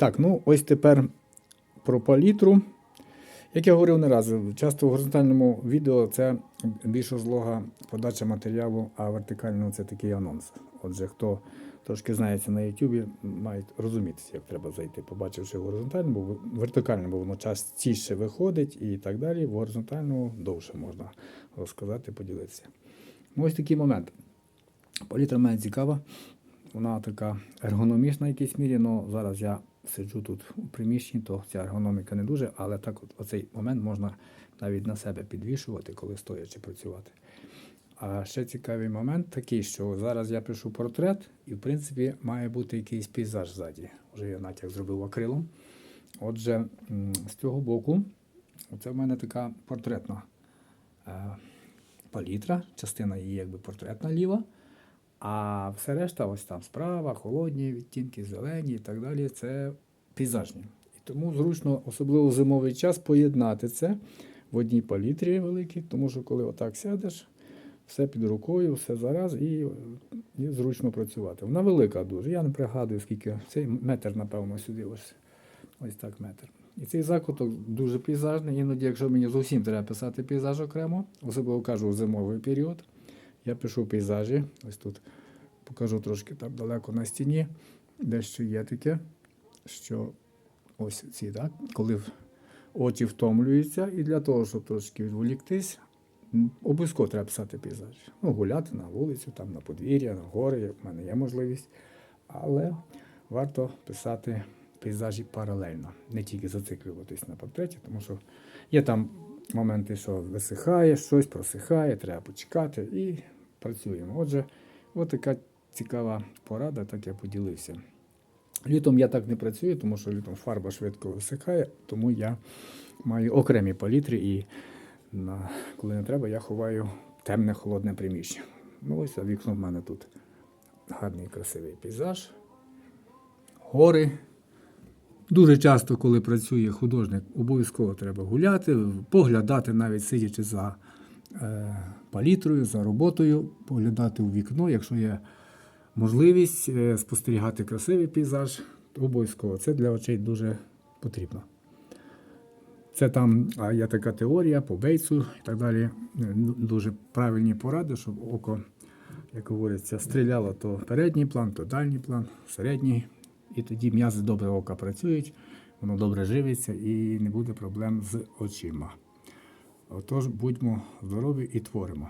Так, ну ось тепер про палітру. Як я говорив не раз, часто в горизонтальному відео це більш злога подача матеріалу, а вертикально це такий анонс. Отже, хто трошки знається на YouTube, мають розумітися, як треба зайти, побачивши в бо в вертикальному воно частіше виходить і так далі. В горизонтальному довше можна розказати, поділитися. Ну, ось такий момент. Палітра мене цікава. Вона така ергономічна в якійсь мірі, але зараз я сиджу тут у приміщенні, то ця ергономіка не дуже, але так от оцей момент можна навіть на себе підвішувати, коли стоячи працювати. А ще цікавий момент такий, що зараз я пишу портрет, і в принципі має бути якийсь пейзаж ззаді. Вже я натяк зробив акрилом. Отже, з цього боку, це в мене така портретна е, палітра, частина її якби портретна ліва. А все решта, ось там справа, холодні відтінки, зелені і так далі, це пейзажні. І тому зручно, особливо в зимовий час, поєднати це в одній палітрі великій, тому що коли отак сядеш, все під рукою, все зараз і, і зручно працювати. Вона велика дуже. Я не пригадую, скільки цей метр, напевно, сюди ось, ось так метр. І цей закуток дуже пейзажний. Іноді, якщо мені зовсім треба писати пейзаж окремо, особливо кажу у зимовий період, я пишу пейзажі. Ось тут покажу трошки там далеко на стіні, дещо є таке, що ось ці, так, коли очі втомлюються, і для того, щоб трошки відволіктись, обов'язково треба писати пейзаж. Ну, гуляти на вулицю, там, на подвір'я, на гори, як в мене є можливість. Але варто писати пейзажі паралельно, не тільки зациклюватись на портреті, тому що є там моменти, що висихає, щось просихає, треба почекати і працюємо. Отже, от така цікава порада, так я поділився. Літом я так не працюю, тому що літом фарба швидко висихає, тому я маю окремі палітри і на, коли не треба, я ховаю темне холодне приміщення. Ну ось за вікном в мене тут гарний красивий пейзаж, гори. Дуже часто, коли працює художник, обов'язково треба гуляти, поглядати, навіть сидячи за е, палітрою, за роботою, поглядати у вікно, якщо є можливість е, спостерігати красивий пейзаж, обов'язково це для очей дуже потрібно. Це там є така теорія по бейцу і так далі. Е, Дуже правильні поради, щоб око, як говориться, стріляло то передній план, то дальній план, середній. І тоді м'язи добре ока працюють, воно добре живиться і не буде проблем з очима. Отож, будьмо здорові і творимо.